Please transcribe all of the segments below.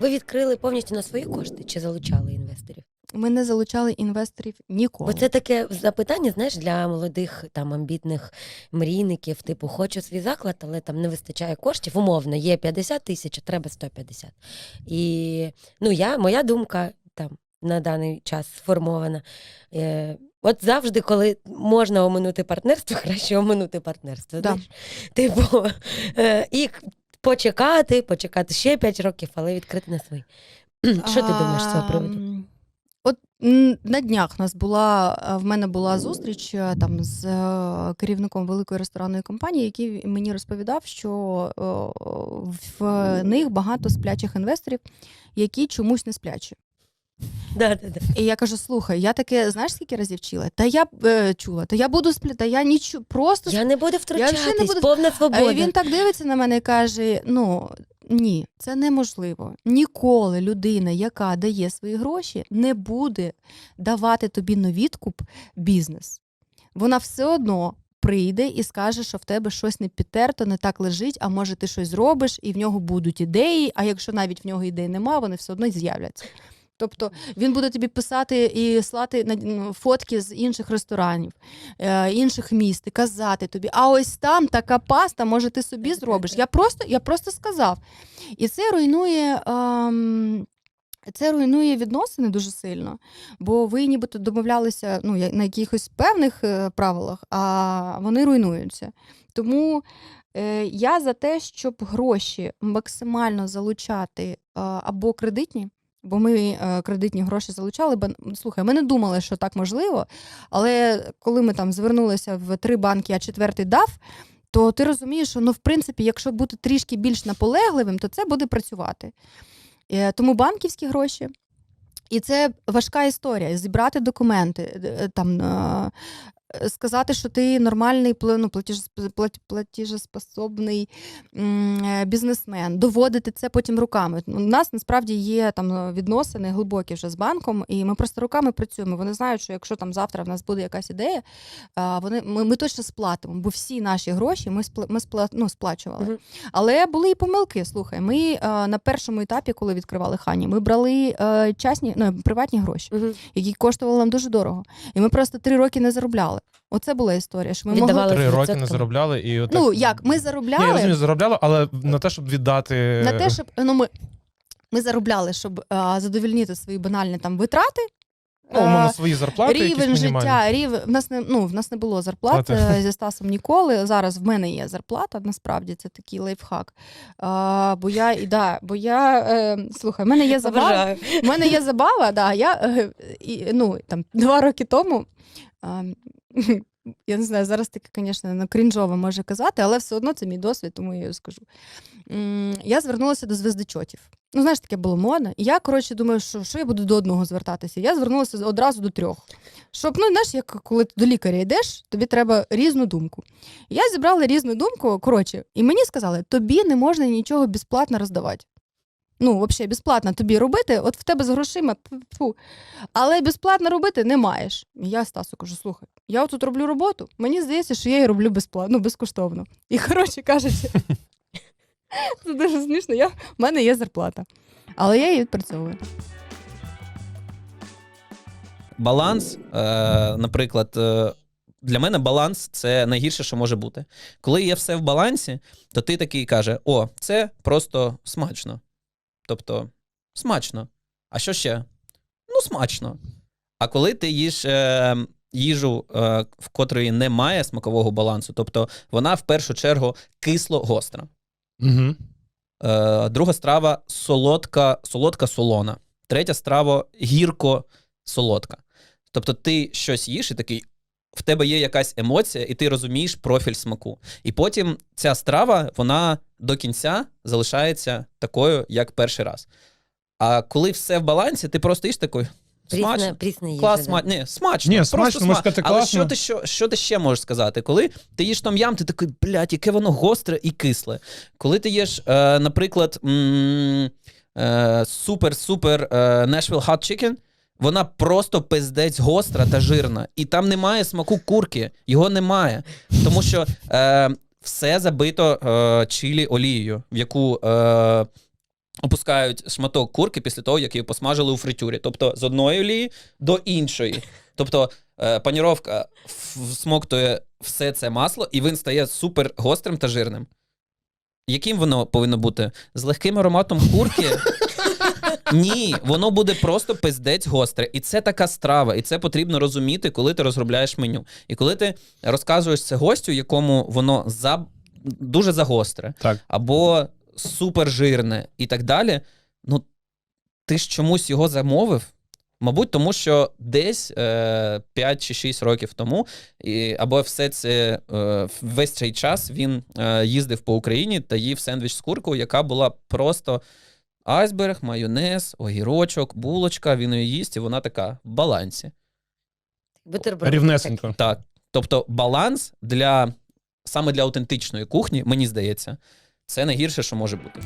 Ви відкрили повністю на свої кошти чи залучали інвесторів? Ми не залучали інвесторів ніколи. Бо це таке запитання, знаєш, для молодих там амбітних мрійників, типу, хочу свій заклад, але там не вистачає коштів. Умовно, є 50 тисяч, а треба 150. І ну, я, моя думка там на даний час сформована. Е, От завжди, коли можна оминути партнерство, краще оминути партнерство. Да. Знаєш? Типу, е, і почекати, почекати ще 5 років, але відкрити на свої. Що ти думаєш з цього приводу? От на днях нас була е, в мене була зустріч е, там з е, керівником великої ресторанної компанії, який мені розповідав, що в них багато сплячих інвесторів, які чомусь не сплячі. Да, да, да. І я кажу: слухай, я таке, знаєш, скільки разів чула? Та я е, чула, та я буду спля, та я нічого, просто Я не буду взагалі не буду- повна А свобода. він так дивиться на мене і каже: ну. Ні, це неможливо. Ніколи людина, яка дає свої гроші, не буде давати тобі на відкуп бізнес. Вона все одно прийде і скаже, що в тебе щось не підтерто, не так лежить, а може ти щось зробиш, і в нього будуть ідеї. А якщо навіть в нього ідей немає, вони все одно з'являться. Тобто він буде тобі писати і слати фотки з інших ресторанів, е, інших міст, і казати тобі, а ось там така паста, може, ти собі зробиш. Я просто, я просто сказав. І це руйнує. ем, це руйнує відносини дуже сильно, бо ви нібито домовлялися ну, на якихось певних е, правилах, а вони руйнуються. Тому е, я за те, щоб гроші максимально залучати е, або кредитні, бо ми е, кредитні гроші залучали, бо слухай, ми не думали, що так можливо. Але коли ми там звернулися в три банки, а четвертий дав, то ти розумієш, що ну, в принципі, якщо бути трішки більш наполегливим, то це буде працювати. Е, Тому банківські гроші. І це важка історія. Зібрати документи, е, там, сказати, що ти нормальний ну, платіжеспособний е, бізнесмен, доводити це потім руками. У нас насправді є там е, відносини глибокі вже з банком, і ми просто руками працюємо. Вони знають, що якщо там завтра в нас буде якась ідея, вони, ми, ми точно сплатимо, бо всі наші гроші ми, спла, ми спла, ну, сплачували. Мгм. Але були і помилки. Слухай, ми е, на першому етапі, коли відкривали хані, ми брали частні, ну, приватні гроші, Мгм. які коштували нам дуже дорого. І ми просто три роки не заробляли. Оце була історія. Що ми Віддавали могли... Три роки не заробляли і отак... Ну як, ми Ні, я розумію, заробляли, але на те, щоб віддати. на те, щоб ну, ми, ми заробляли, щоб е, задовільнити свої банальні там витрати. ну, Е, свої зарплати, Рівень якісь життя, рівень в нас не ну в нас не було зарплат Плати. е, зі Стасом ніколи. Зараз в мене є зарплата. Насправді це такий лайфхак. А, бо я і да, бо я е, слухай, в мене є забава. Обожаю. У мене є забава, да, я е, і, ну, там, два роки тому. Я не знаю, зараз таке, звісно, на крінжово може казати, але все одно це мій досвід, тому я його скажу. Я звернулася до звездочотів. Ну, знаєш, таке було модно. І я, коротше, думаю, що, що я буду до одного звертатися. Я звернулася одразу до трьох. Щоб, ну, знаєш, як коли ти до лікаря йдеш, тобі треба різну думку. Я зібрала різну думку, коротше, і мені сказали, тобі не можна нічого безплатно роздавати. Ну, взагалі, безплатно тобі робити, от в тебе з грошима, фу. але безплатно робити не маєш. І я Стасу кажу: слухай, я тут роблю роботу, мені здається, що я її роблю безплатно, ну, безкоштовно. І коротше кажучи, це дуже смішно, я, в мене є зарплата. Але я її відпрацьовую. баланс, е, наприклад, е, для мене баланс це найгірше, що може бути. Коли є все в балансі, то ти такий каже: О, це просто смачно. Тобто, смачно. А що ще? Ну, смачно. А коли ти їш е, їжу, е, в котрої немає смакового балансу, тобто вона в першу чергу кисло-гостра. Угу. Е, друга страва солодка, солодка солона. Третя страва гірко солодка. Тобто ти щось їш і такий. В тебе є якась емоція, і ти розумієш профіль смаку. І потім ця страва, вона до кінця залишається такою, як перший раз. А коли все в балансі, ти просто їш такий. Прісна, Смачно. прісна їжа. Клас, да. сма... Ні, смачно. Ні, просто смачно, сказати, Але що ти, що, що ти ще можеш сказати? Коли ти їш том-ям, ти такий, блядь, яке воно гостре і кисле. Коли ти їш, е, наприклад, е, супер-супер е, Nashville Hot Chicken, вона просто пиздець гостра та жирна. І там немає смаку курки, його немає. Тому що е, все забито е, чилі олією, в яку. Е, опускають шматок курки після того, як її посмажили у фритюрі. Тобто з одної олії до іншої. Тобто е, паніровка всмоктує все це масло, і він стає супер гострим та жирним. Яким воно повинно бути? З легким ароматом курки? Ні, воно буде просто пиздець гостре. І це така страва, і це потрібно розуміти, коли ти розробляєш меню. І коли ти розказуєш це гостю, якому воно за... дуже загостре, Так. або супер жирне і так далі. Ну, ти ж чомусь його замовив. Мабуть, тому що десь е, 5 чи 6 років тому, і, або все це е, весь цей час він е, їздив по Україні та їв сендвіч з куркою, яка була просто айсберг, майонез, огірочок, булочка. Він її їсть, і вона така в балансі. Бутерброд. Рівнесенько. Так. Тобто баланс для саме для аутентичної кухні, мені здається, це найгірше, що може бути.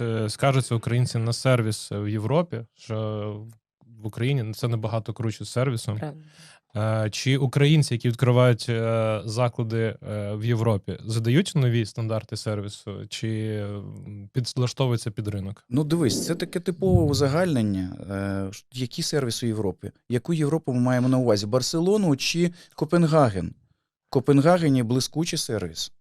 Е, Скаржаться українці на сервіс в Європі, що в Україні це набагато круче з сервісом. Правда. Е, Чи українці, які відкривають е, заклади е, в Європі, задають нові стандарти сервісу, чи підлаштовуються під ринок? Ну, дивись, це таке типове узагальнення. Які сервіси Європи? Яку Європу ми маємо на увазі? Барселону чи Копенгаген? В Копенгагені блискучий сервіс.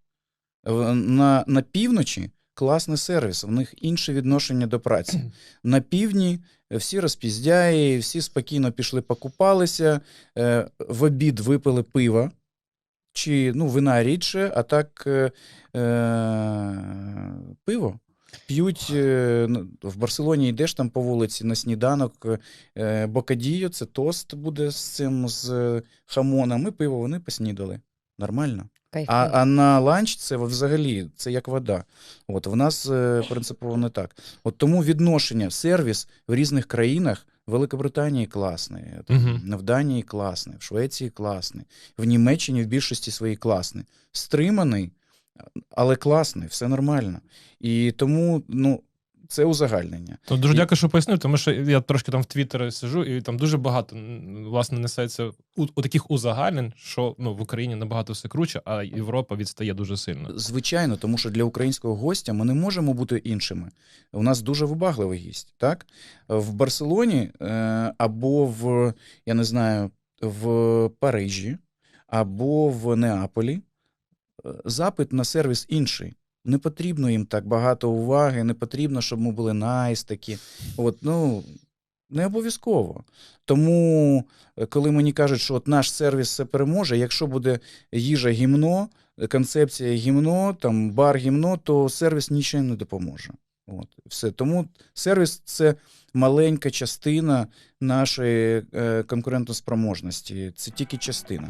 На, на півночі класний сервіс, в них інше відношення до праці. На півдні всі розпіздяї, всі спокійно пішли покупалися, е, в обід випили пива. Чи ну, вина рідше, а так е, е, пиво. П'ють е, в Барселоні йдеш там по вулиці на сніданок е, бокадію, це тост буде з цим з е, хамоном, і пиво вони поснідали. Нормально. А, а на ланч це взагалі це як вода. От в нас е, принципово не так. От тому відношення сервіс в різних країнах. В Великобританії класний, там, в Данії класний, в Швеції класний, в Німеччині в більшості своїй класний. Стриманий, але класний, все нормально. І тому ну, це узагальнення. То дуже І- дякую, що пояснив, тому що я трошки там в Твіттері сижу, і там дуже багато власне несеться у, у таких узагальнень, що ну в Україні набагато все круче, а Європа відстає дуже сильно. Звичайно, тому що для українського гостя ми не можемо бути іншими. У нас дуже вибагливий гість. Так? В Барселоні е, або в, я не знаю, в Парижі, або в Неаполі е, запит на сервіс інший. Не потрібно їм так багато уваги, не потрібно, щоб ми були найс такі. От, ну, не обов'язково. Тому, е, коли мені кажуть, що от наш сервіс все переможе, якщо буде їжа гімно, концепція гімно, там бар гімно, то сервіс нічим не допоможе. От, все. Тому сервіс це маленька частина нашої е, конкурентоспроможності. Це тільки частина.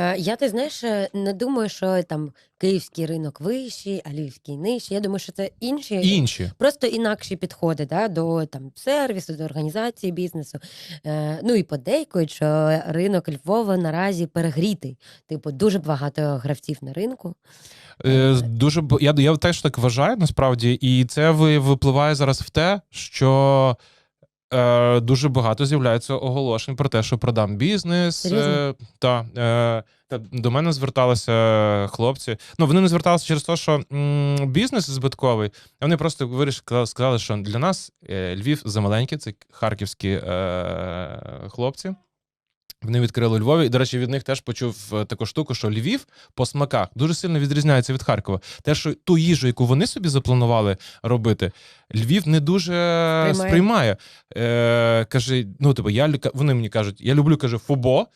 Е, Я ти знаєш, е, не думаю, що там київський ринок вищий, а львівський нижчий. Я думаю, що це інші, Інші. просто інакші підходи да, до там сервісу, до організації бізнесу. Е, ну і подейкують, що ринок Львова наразі перегрітий. Типу, дуже багато гравців на ринку. Е, дуже б- я, я теж так вважаю насправді, і це ви- випливає зараз в те, що. Е, дуже багато з'являється оголошень про те, що продам бізнес. Е, та, е, та до мене зверталися хлопці. Ну вони не зверталися через те, що м, бізнес збитковий. а Вони просто вирішили сказали, що для нас е, Львів замаленький, це харківські е, хлопці. Вони відкрили у Львові. І, до речі, від них теж почув е, таку штуку, що Львів по смаках дуже сильно відрізняється від Харкова. Те, що ту їжу, яку вони собі запланували робити, Львів не дуже Сприймає. сприймає. Е, каже, ну типу, я вони мені кажуть, я люблю каже, фубо,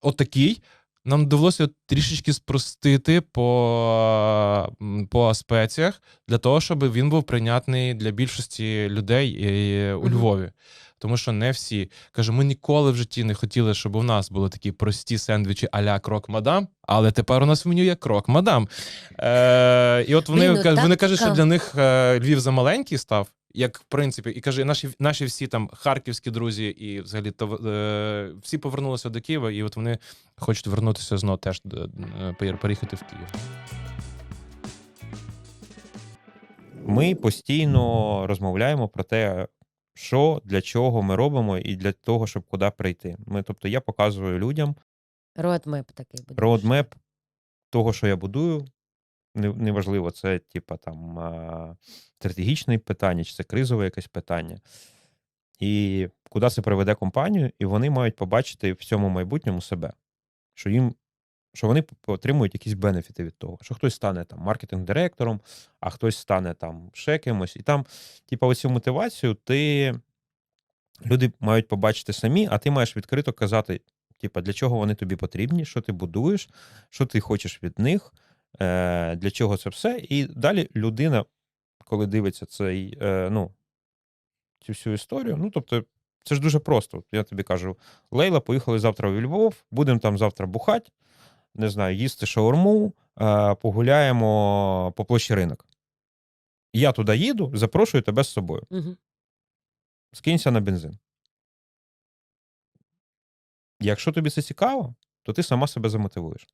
отакий. Нам довелося трішечки спростити по, по спеціях для того, щоб він був прийнятний для більшості людей е, у. Львові. Тому що не всі. Каже, ми ніколи в житті не хотіли, щоб у нас були такі прості сендвічі а-ля крок мадам, але тепер у нас в меню є крок мадам. Е, і от вони, Блін, ну вони кажуть, що для них е, Львів замаленький став. Як в принципі, і каже, наші наші всі там харківські друзі, і взагалі то е, всі повернулися до Києва, і от вони хочуть вернутися знову теж е, переїхати в Київ. Ми постійно розмовляємо про те, що для чого ми робимо, і для того, щоб куди прийти. Ми, тобто, я показую людям Родмеп такий буде. роудмеп того, що я будую, неважливо, це типа там стратегічне питання, чи це кризове якесь питання. І куди це приведе компанію, і вони мають побачити в цьому майбутньому себе, що їм. Що вони отримують якісь бенефіти від того, що хтось стане там маркетинг-директором, а хтось стане там ще кимось. І там, типа, оцю мотивацію ти люди мають побачити самі, а ти маєш відкрито казати, типа, для чого вони тобі потрібні, що ти будуєш, що ти хочеш від них, е, для чого це все. І далі людина, коли дивиться цей, е, ну, цю всю історію, ну, тобто, це ж дуже просто. Я тобі кажу: Лейла, поїхали завтра в Львов, будемо там завтра бухати, не знаю, їсти шаурму, е, погуляємо по площі ринок. Я туди їду, запрошую тебе з собою. Мгм. Скинься на бензин. Якщо тобі це цікаво, то ти сама себе замотивуєш.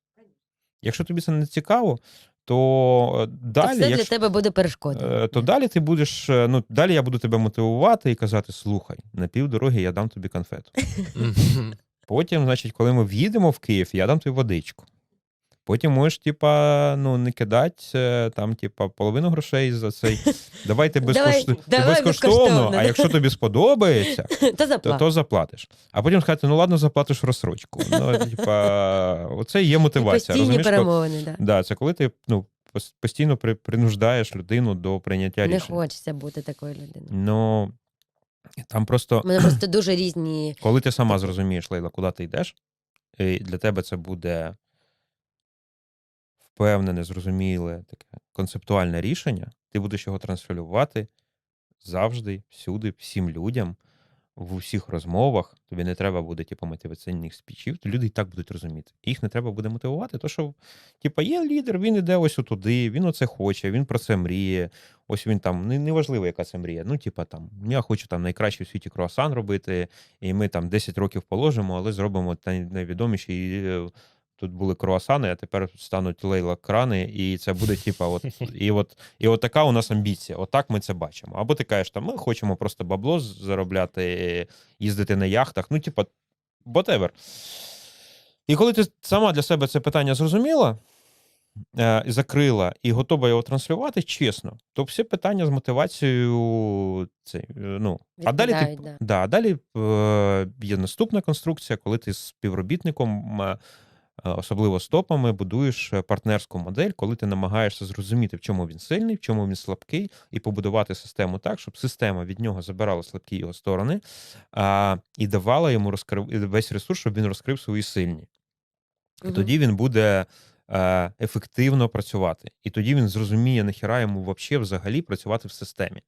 Якщо тобі це не цікаво, то е, То далі, це для якщо, тебе буде перешкодою. е, то далі ти будеш, ну, далі я буду тебе мотивувати і казати: слухай, на півдороги я дам тобі конфету. Потім, значить, коли ми в'їдемо в Київ, я дам тобі водичку. Потім можеш, типа, ну, не кидати е, там, типа, половину грошей за цей. Давайте Давай- безкоштовно. давай безкоштовно, безкоштовно, а якщо тобі сподобається, То то, то заплатиш. А потім сказати, ну ладно, заплатиш розсрочку. Ну, типа, оце є мотивація. Постійні Розумієш, перемовини, да. Да, це коли ти ну, постійно при, принуждаєш людину до прийняття рішення. Не хочеться бути такою людиною. Ну, там просто, мене просто дуже різні. коли ти сама зрозумієш, Лейла, куди ти йдеш, і для тебе це буде впевнене, зрозуміле, таке концептуальне рішення, ти будеш його транслювати завжди, всюди, всім людям, в усіх розмовах. Тобі не треба буде, типу, мотиваційних спічів, то люди і так будуть розуміти. Їх не треба буде мотивувати, то що, типу, є лідер, він іде ось туди, він оце хоче, він про це мріє. Ось він там, не- неважливо, яка це мрія. Ну, типа там, я хочу там найкращий в світі круасан робити, і ми там 10 років положимо, але зробимо та найвідоміші. Е, Тут були круасани, а тепер стануть лейла крани, і це буде, типа, от і от і от така у нас амбіція. Отак ми це бачимо. Або ти кажеш, там ми хочемо просто бабло заробляти, їздити на яхтах. Ну, типа, whatever. І коли ти сама для себе це питання зрозуміла, е, закрила і готова його транслювати чесно, то всі питання з мотивацією. Це, е, ну, а далі ти, да. да, далі е, є наступна конструкція, коли ти з співробітником, е, особливо з топами, будуєш е, партнерську модель, коли ти намагаєшся зрозуміти, в чому він сильний, в чому він слабкий, і побудувати систему так, щоб система від нього забирала слабкі його сторони а, і давала йому розкрив весь ресурс, щоб він розкрив свої сильні. І тоді він буде е, ефективно працювати. І тоді він зрозуміє, нахіра йому вообще взагалі працювати в системі.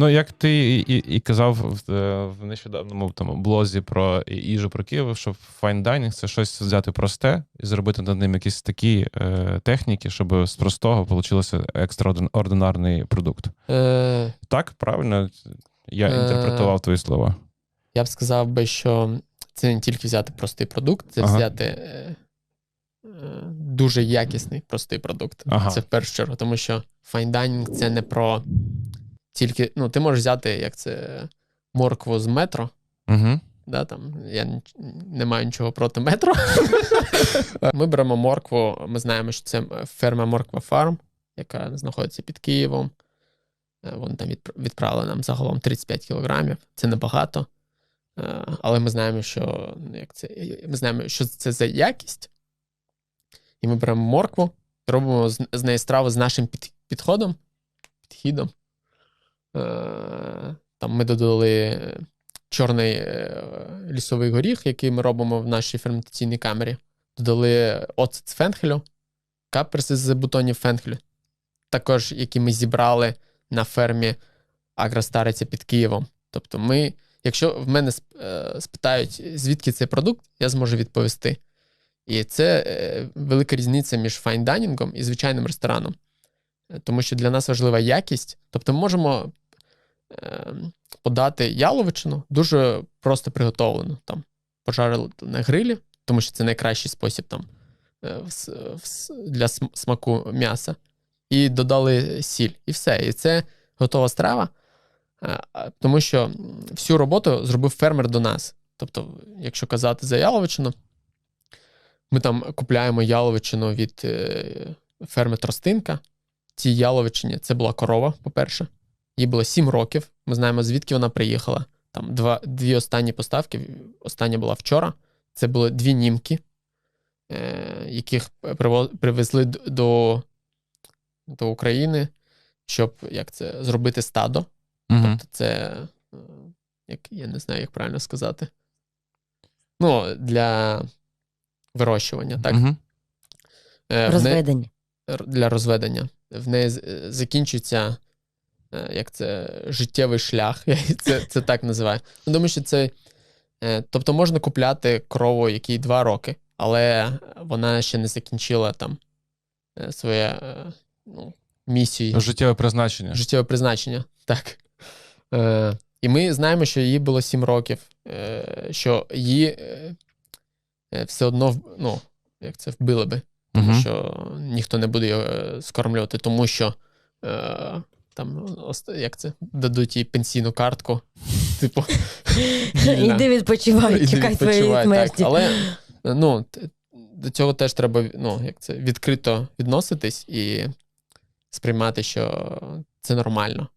Ну, як ти і, і, і казав в, е, в нещодавному там, блозі про їжу про Київ, що fine dining – це щось взяти просте і зробити над ним якісь такі е, техніки, щоб з простого вийшло екстраординарний продукт. Е, Так, правильно? Я Е, інтерпретував твої слова. я б сказав би, що це не тільки взяти простий продукт, це Ага. взяти е, е, дуже якісний простий продукт. Ага. Це в першу чергу, тому що fine dining це не про тільки. Ну, ти можеш взяти, як це моркву з метро. Угу. Да, там, я не маю нічого проти метро. Ми беремо моркву, ми знаємо, що це ферма Морква Фарм, яка знаходиться під Києвом. Е, Вони там відправили нам загалом 35 кілограмів. Це небагато. Е, Але ми знаємо, що ну, як це, ми знаємо, що це за якість. І ми беремо моркву, робимо з, з неї страву з нашим під, підходом, підхідом. Е, Там ми додали чорний е, лісовий горіх, який ми робимо в нашій ферментаційній камері. Додали оцет з фенхелю, каперси з бутонів фенхелю, також які ми зібрали на фермі Агростариця під Києвом. Тобто, ми, якщо в мене е, спитають, звідки цей продукт, я зможу відповісти. І це е, велика різниця між файнданінгом і звичайним рестораном. Тому що для нас важлива якість. Тобто, ми можемо е, подати яловичину дуже просто приготовлену. Там пожарили на грилі, тому що це найкращий спосіб там е, для смаку м'яса. І додали сіль. І все. І це готова страва. Е, Тому що всю роботу зробив фермер до нас. Тобто, якщо казати за яловичину, Ми там купляємо яловичину від е, ферми Тростинка. Цій яловичині це була корова, по-перше. Їй було 7 років. Ми знаємо, звідки вона приїхала. Там два, дві останні поставки. Остання була вчора. Це були дві німки, е, яких привезли до, до України, щоб як це, зробити стадо. Угу. Тобто це, е, як, я не знаю, як правильно сказати. Ну, для вирощування, так? Угу. Розведення. для розведення. В неї е, закінчується е, як це, життєвий шлях, я це, це так називаю. Ну, Думаю, що це. е, Тобто можна купляти корову, якій два роки, але вона ще не закінчила там своє ну, місію, Життєве призначення. життєве призначення. Так. Е, і ми знаємо, що їй було 7 років, е, що її все одно ну, як це вбили би тому Мгм. що ніхто не буде його е, скормлювати, тому що е, там як це дадуть їй пенсійну картку. Типу. Іди відпочивай, чекай відпочивай, смерті. Але ну, до цього теж треба ну, як це, відкрито відноситись і сприймати, що це нормально.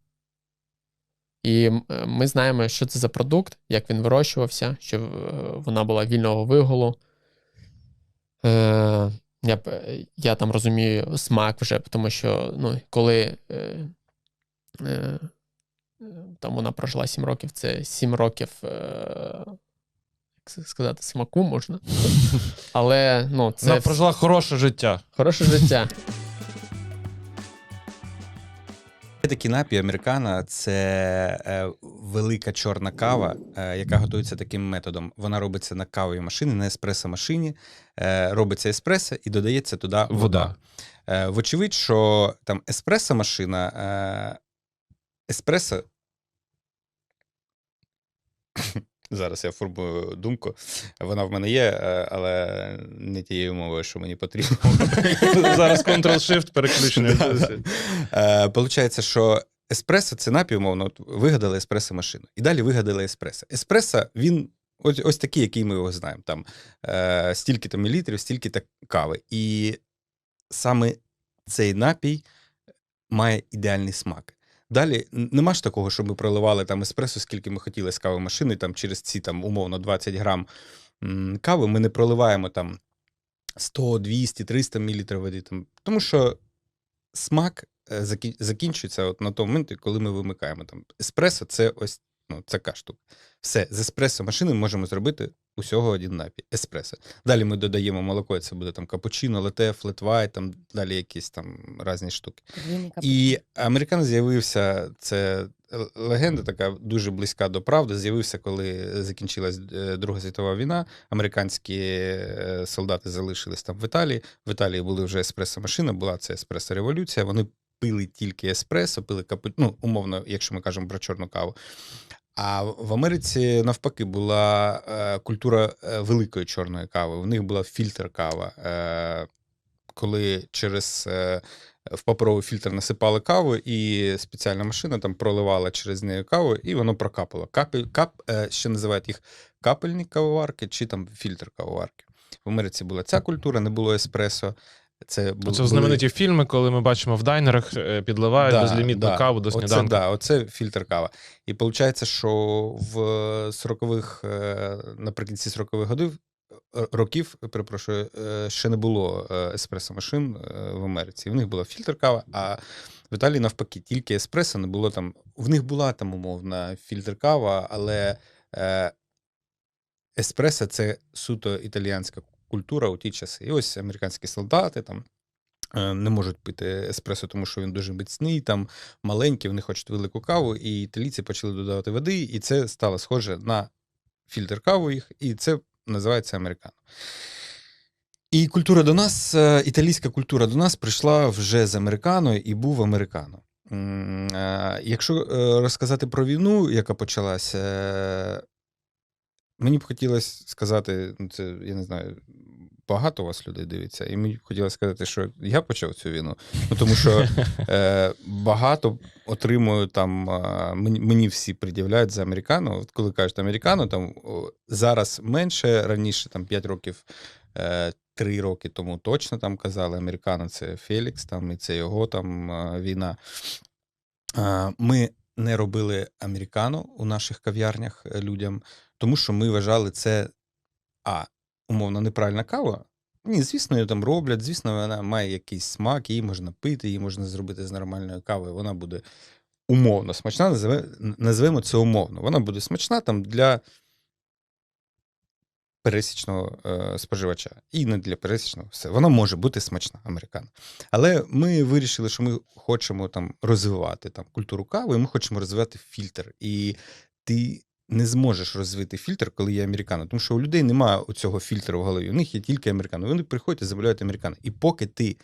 І е, ми знаємо, що це за продукт, як він вирощувався, що е, вона була вільного вигулу. Я, е, я там розумію смак вже, тому що ну, коли е, е, там вона прожила 7 років, це 7 років, е, як сказати, смаку можна. Але ну, це Вона прожила хороше життя. хороше життя. Є такий напій американо це е, велика чорна кава, е, яка готується таким методом. Вона робиться на кавовій машині, на еспресо-машині. Е, робиться еспресо і додається туди вода. Вода. Вочевидь, що там еспресо-машина, еспресо. Зараз я формую думку. Вона в мене є, е, але не тією мовою, що мені потрібно. Зараз Ctrl-Shift переключення. Е, Получається, що еспресо це от вигадали еспресо-машину. І далі вигадали еспресо. Еспресо, він ось, ось такий, який ми його знаємо. Там е, стільки то мілітрів, стільки то кави. І саме цей напій має ідеальний смак. Далі нема ж такого, що ми проливали там еспресо, скільки ми хотіли з кавомашини, там через ці там умовно 20 грам кави. Ми не проливаємо там 100, 200, 300 мл води. Там, тому що смак е, закінчується от на тому моменті, коли ми вимикаємо там еспресо, це ось ну, це така штука. Все, з еспресо машини ми можемо зробити усього один напій еспресо. Далі ми додаємо молоко, і це буде там капучино, лате, флетвайт, там далі якісь там різні штуки. І американець з'явився, це легенда така дуже близька до правди. З'явився, коли закінчилась е, Друга світова війна. Американські е, солдати залишились там в Італії. В Італії були вже еспресо-машина, була це еспресо-революція. Вони пили тільки еспресо, пили капу... ну, умовно, якщо ми кажемо про чорну каву. А в Америці навпаки була е, культура е, великої чорної кави. У них була фільтр кава. Е, коли через е, в паперовий фільтр насипали каву, і спеціальна машина там проливала через неї каву, і воно прокапало. Капель, кап, е, ще називають їх капельні кавоварки чи там фільтр кавоварки. В Америці була ця культура, не було еспресо. Це, бу- Це знамениті фільми, коли ми бачимо в дайнерах, е, підливають Да, безлімітну да. каву до Оце, да, оце фільтр кава. І виходить, що в 40-х, е, наприкінці 40-х годів, е, років, перепрошую, е, ще не було е, еспресо-машин е, в Америці. В них була фільтр кава, а в Італії навпаки, тільки еспресо не було там. В них була там умовна фільтр кава, але е, еспресо це суто італіянська культура у ті часи. І ось американські солдати там. е, Не можуть пити еспресо, тому що він дуже міцний, там маленький, вони хочуть велику каву, і італійці почали додавати води, і це стало схоже на фільтр каву їх, і це називається американо. І культура до нас, е, італійська культура до нас прийшла вже з американо і був американо. Е, Якщо розказати про війну, яка почалася, мені б хотілося сказати, ну це я не знаю, багато у вас людей дивиться, і мені б хотілося сказати, що я почав цю війну. Ну тому що е, багато отримую там. е, Мені, всі пред'являють за американо. От коли кажуть американо, там о, зараз менше, раніше там 5 років. е, три роки тому точно там казали, американо це Фелікс, там і це його там війна. Ми не робили американо у наших кав'ярнях людям, тому що ми вважали це а умовно неправильна кава. Ні, звісно, її там роблять, звісно, вона має якийсь смак, її можна пити, її можна зробити з нормальною кавою. Вона буде умовно смачна, називе- назвемо це умовно. Вона буде смачна там для пересічного е, споживача. І не для пересічного все. Вона може бути смачна, американо. Але ми вирішили, що ми хочемо там розвивати там культуру кави, і ми хочемо розвивати фільтр. І ти не зможеш розвити фільтр, коли є американо. Тому що у людей немає цього фільтру в голові. У них є тільки американо. Вони приходять і замовляють американо. І поки ти.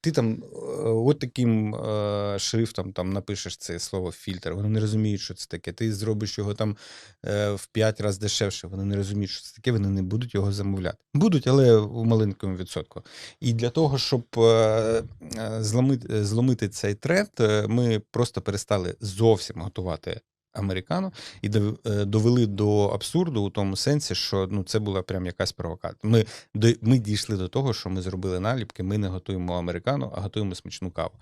Ти там е, от таким е, шрифтом там напишеш це слово фільтр, вони не розуміють, що це таке. Ти зробиш його там е, в 5 разів дешевше, вони не розуміють, що це таке, вони не будуть його замовляти. Будуть, але в маленькому відсотку. І для того, щоб е, е, зломити, зломити цей тренд, е, ми просто перестали зовсім готувати американо і е, довели до абсурду у тому сенсі, що ну це була прям якась провокація. Ми, ми дійшли до того, що ми зробили наліпки. Ми не готуємо американо, а готуємо смачну каву.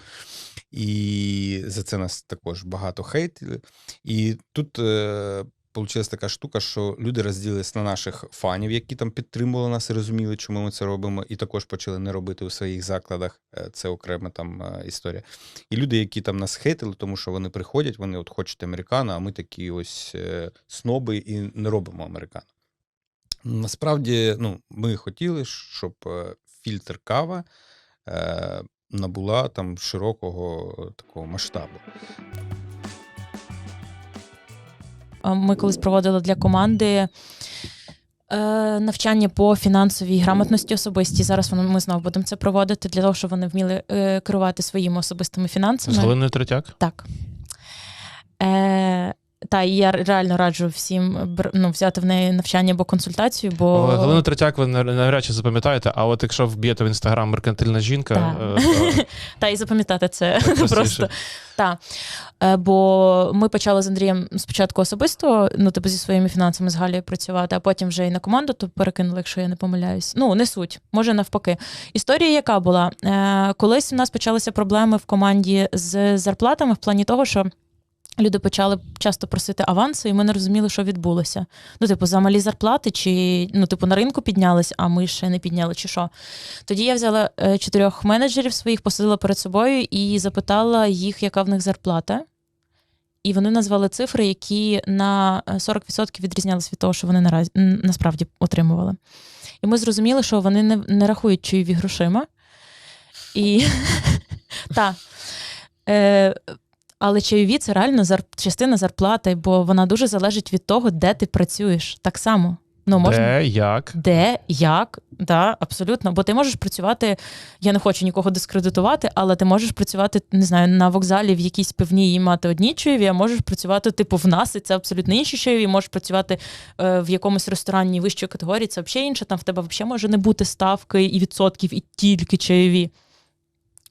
І за це нас також багато хейтили. І тут е, Получилась така штука, що люди розділились на наших фанів, які там підтримували нас і розуміли, чому ми це робимо, і також почали не робити у своїх закладах. Е, Це окрема там е, історія. І люди, які там нас хейтили, тому що вони приходять, вони от хочуть американо, а ми такі ось е, сноби і не робимо американо. Насправді, ну, ми хотіли, щоб фільтр кава набула там широкого такого масштабу. Ми колись проводили для команди е, навчання по фінансовій грамотності особистій. Зараз воно- ми знову будемо це проводити для того, щоб вони вміли е, керувати своїми особистими З фінансами. Галиною Третяк? Так. Е, та, і я реально раджу всім ну, взяти в неї навчання або консультацію, бо Галину Третяк ви нав- навряд чи запам'ятаєте, а от якщо вб'єте в інстаграм меркантильна жінка, е, то та і запам'ятати це просто. Та. Е, Бо ми почали з Андрієм спочатку особисто, ну, типу, зі своїми фінансами з Галією працювати, а потім вже і на команду то перекинули, якщо я не помиляюсь. Ну, не суть, може навпаки. Історія яка була? Е, Колись у нас почалися проблеми в команді з зарплатами в плані того, що. Люди почали часто просити аванси, і ми не розуміли, що відбулося. Ну, типу, за малі зарплати, чи ну, типу, на ринку піднялись, а ми ще не підняли, чи що. Тоді я взяла е, чотирьох менеджерів своїх, посадила перед собою і запитала їх, яка в них зарплата. І вони назвали цифри, які на е, 40% відрізнялись від того, що вони наразі насправді отримували. І ми зрозуміли, що вони не, не рахують чайові грошима. І та. Але чайові це реально зар... частина зарплати, бо вона дуже залежить від того, де ти працюєш. Так само. Ну, можна... де, як? Де, як, да, абсолютно. Бо ти можеш працювати, я не хочу нікого дискредитувати, але ти можеш працювати, не знаю, на вокзалі в якійсь певній і мати одні чайові, а можеш працювати, типу, в нас, і це абсолютно інші чайові. Можеш працювати е, в якомусь ресторані вищої категорії, це взагалі інше. Там в тебе взагалі може не бути ставки і відсотків, і тільки чайові.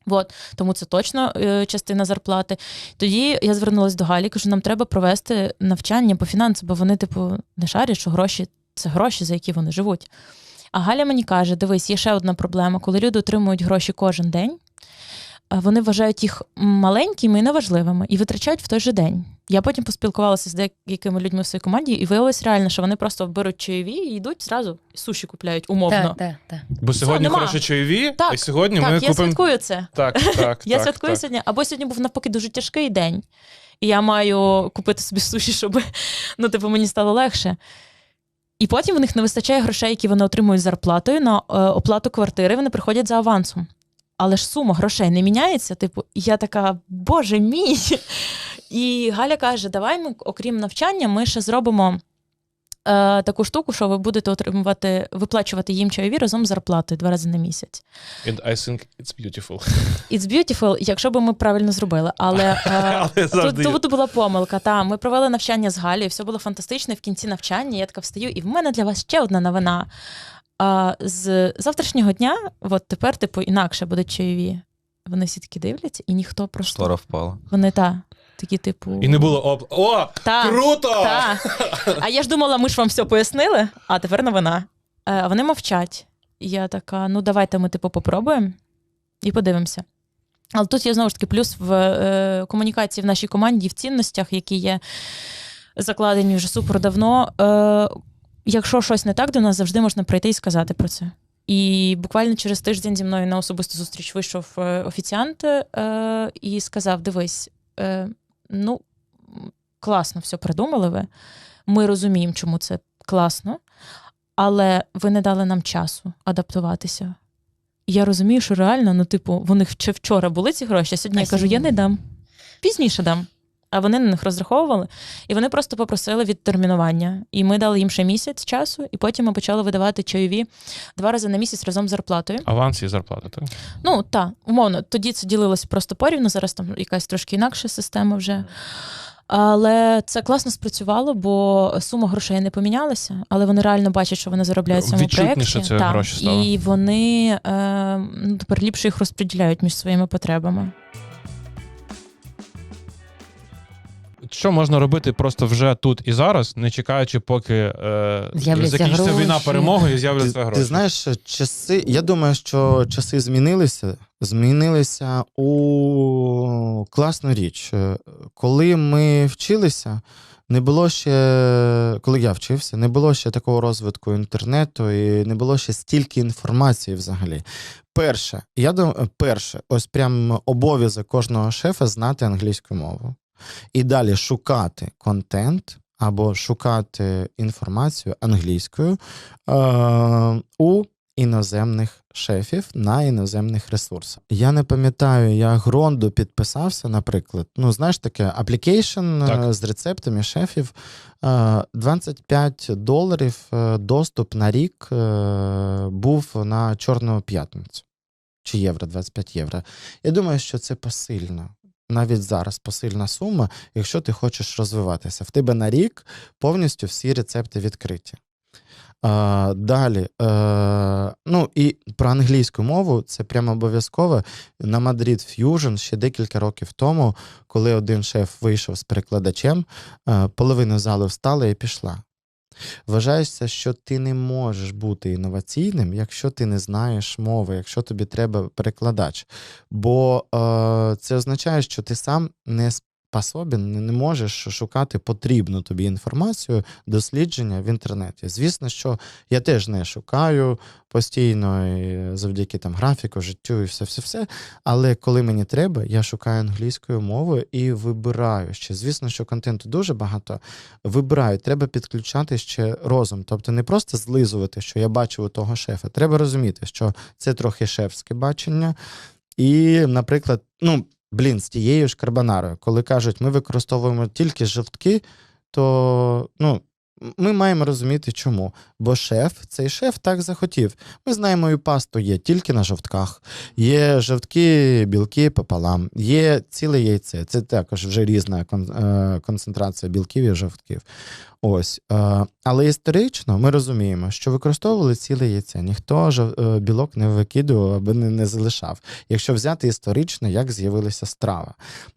От, тому це точно е, частина зарплати. Тоді я звернулася до Галі, кажу, нам треба провести навчання по фінансу, бо вони, типу, не шарять, що гроші це гроші, за які вони живуть. А Галя мені каже: дивись, є ще одна проблема. Коли люди отримують гроші кожен день, вони вважають їх маленькими і неважливими і витрачають в той же день. Я потім поспілкувалася з деякими людьми в своїй команді, і виявилось реально, що вони просто беруть чайові і йдуть зразу суші купляють умовно. Так, так, так. Бо сьогодні нема. хороші чайові, Так, і сьогодні так, ми я купимо. святкую це. Так, так. Я так, святкую так. сьогодні, або сьогодні був навпаки дуже тяжкий день, і я маю купити собі суші, щоб ну, типу, мені стало легше. І потім в них не вистачає грошей, які вони отримують зарплатою на е, оплату квартири, вони приходять за авансом. Але ж сума грошей не міняється. Типу, і я така, боже мій. І Галя каже: давай ми, окрім навчання, ми ще зробимо е, таку штуку, що ви будете отримувати, виплачувати їм чайові разом з зарплатою два рази на місяць. And I think it's beautiful. It's beautiful, якщо б ми правильно зробили. Але, е, Але тут, тут була помилка. Та, ми провели навчання з Галією, все було фантастично. І в кінці навчання я така встаю, і в мене для вас ще одна новина. А, з завтрашнього дня, от тепер, типу, інакше будуть чайові. Вони всі такі дивляться, і ніхто просто. Штора впала. Вони та, такі, типу. І не було оп. О! Та, Круто! та. А я ж думала, ми ж вам все пояснили, а тепер новина. Е, вони мовчать. я така: ну давайте ми типу попробуємо і подивимося. Але тут є знову ж таки плюс в е, комунікації в нашій команді, в цінностях, які є закладені вже супер давно. Е, якщо щось не так, до нас завжди можна прийти і сказати про це. І буквально через тиждень зі мною на особисту зустріч вийшов е, офіціант е, і сказав: Дивись, е, ну класно все придумали ви. Ми розуміємо, чому це класно, але ви не дали нам часу адаптуватися. Я розумію, що реально, ну, типу, вони ще вчора були ці гроші, а сьогодні А я кажу, я не дам. Пізніше дам. А вони на них розраховували, і вони просто попросили відтермінування. І ми дали їм ще місяць часу, і потім ми почали видавати чайові два рази на місяць разом з зарплатою. Аванс і зарплата, так? Ну так, умовно, тоді це ділилося просто порівну, зараз там якась трошки інакша система вже. Але це класно спрацювало, бо сума грошей не помінялася, але вони реально бачать, що вони заробляють в цьому проєкті. це Та, гроші стало. І вони е, ну, тепер ліпше їх розподіляють між своїми потребами. Що можна робити просто вже тут і зараз, не чекаючи, поки е, З'являться закінчиться війна перемоги і Ти, з'являться гроші. ти знаєш, часи. Я думаю, що часи змінилися. Змінилися у класну річ. Коли ми вчилися, не було ще, коли я вчився, не було ще такого розвитку інтернету і не було ще стільки інформації взагалі. Перше, я думаю, перше, ось прям обов'язок кожного шефа знати англійську мову. І далі шукати контент або шукати інформацію англійською е, у іноземних шефів на іноземних ресурсах. Я не пам'ятаю, я Гронду підписався, наприклад. Ну, знаєш таке, аплікейшн е, Так. з рецептами шефів. Е, 25 доларів е, доступ на рік е, був на Чорну п'ятницю. Чи євро, 25 євро. Я думаю, що це посильно. Навіть зараз посильна сума, якщо ти хочеш розвиватися. В тебе на рік повністю всі рецепти відкриті. А, далі, е, ну і про англійську мову це прямо обов'язково. На Madrid Fusion ще декілька років тому, коли один шеф вийшов з перекладачем, е, половина залу встала і пішла. Вважається, що ти не можеш бути інноваційним, якщо ти не знаєш мови, якщо тобі треба перекладач. Бо е, це означає, що ти сам не способен, не- можеш шукати потрібну тобі інформацію, дослідження в інтернеті. Звісно, що я теж не шукаю постійно і завдяки там графіку, життю і все, все, все. Але коли мені треба, я шукаю англійською мовою і вибираю ще. Звісно, що контенту дуже багато. Вибираю, треба підключати ще розум. Тобто не просто злизувати, що я бачив у того шефа. Треба розуміти, що це трохи шефське бачення. І, наприклад, ну, блін, з тією ж карбонарою, коли кажуть, ми використовуємо тільки жовтки, то ну, ми маємо розуміти, чому. Бо шеф, цей шеф так захотів. Ми знаємо, і пасту є тільки на жовтках. Є жовтки, білки пополам, є ціле яйце. Це також вже різна е, концентрація білків і жовтків. Ось. Е, Але історично ми розуміємо, що використовували ціле яйце. Ніхто жов- е, білок не викидував або не залишав. Якщо взяти історично, як з'явилася страва,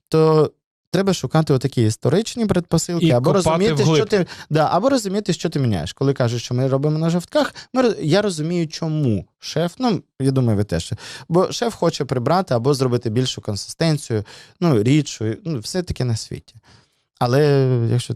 то треба шукати отакі історичні предпосилки, І або розуміти, вглиб. що ти да, або розуміти, що ти міняєш. Коли кажуть, що ми робимо на жовтках, ми, я розумію, чому шеф, ну я думаю, ви теж. Бо шеф хоче прибрати або зробити більшу консистенцію, ну, рідшу, ну, все таке на світі. Але якщо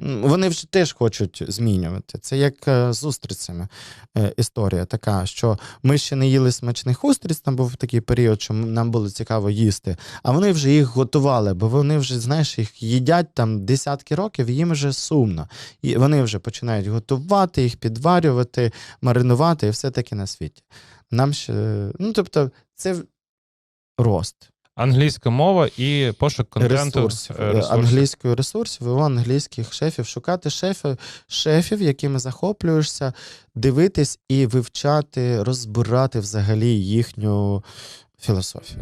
вони вже теж хочуть змінювати. Це як е, з устрицями е, історія така, що ми ще не їли смачних устриць, там був такий період, що нам було цікаво їсти, а вони вже їх готували, бо вони вже, знаєш, їх їдять там десятки років, їм вже сумно. І вони вже починають готувати, їх підварювати, маринувати і все таке на світі. Нам ще, ну тобто, це рост. Англійська мова і пошук контенту. ресурсів, е, ресурсів. англійської ресурсів, у англійських шефів, шукати шефів, шефів, якими захоплюєшся, дивитись і вивчати, розбирати взагалі їхню філософію.